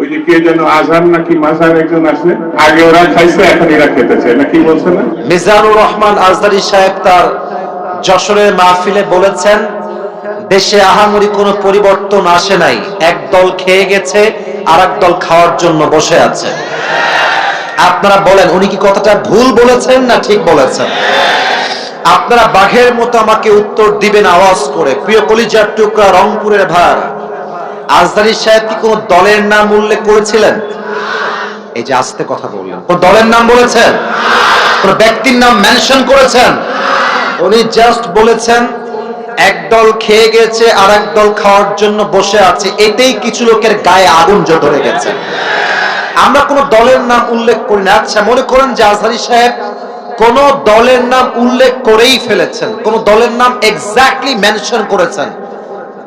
ওই যে কে যেন আজহার নাকি মাজার একজন আছে আগে ওরা খাইছে, এখন এরা খেতে চায় না বলছে না? মিজানুর রহমান আজদারি সাহেব তার যশোরের মাহফিলে বলেছেন, দেশে আহামরি কোনো পরিবর্তন আসে নাই। এক দল খেয়ে গেছে আর দল খাওয়ার জন্য বসে আছে। আপনারা বলেন, উনি কি কথাটা ভুল বলেছেন না ঠিক বলেছেন? আপনারা বাঘের মতো আমাকে উত্তর দিবেন আওয়াজ করে। প্রিয় কলিজার টুকরা রংপুরের ভার আজদারি সাহেব কি কোন দলের নাম উল্লেখ করেছিলেন? এই যে আস্তে কথা বললেন। কোন দলের নাম বলেছেন? কোন ব্যক্তির নাম মেনশন করেছেন? উনি জাস্ট বলেছেন, এক দল খেয়ে গেছে আর এক দল খাওয়ার জন্য বসে আছে। এতেই কিছু লোকের গায়ে আগুন ধরে গেছে। আমরা কোন দলের নাম উল্লেখ করি না। আচ্ছা মনে করেন যে আজহারি সাহেব কোন দলের নাম উল্লেখ করেই ফেলেছেন, কোন দলের নাম এক্স্যাক্টলি মেনশন করেছেন।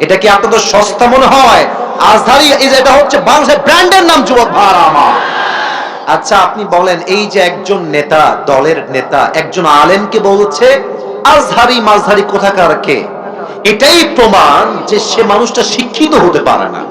এটা কি আপনাদের সস্তা মনে হয়? আজধারি এটা হচ্ছে বাংলাদেশের ব্র্যান্ডের নাম, যুবক ভাড়া আমার। আচ্ছা আপনি বলেন, এই যে একজন নেতা, দলের নেতা, একজন আলেমকে বলছে, আজহারি মাঝহারি কোথাকার কে? এটাই প্রমাণ যে সে মানুষটা শিক্ষিত হতে পারে না।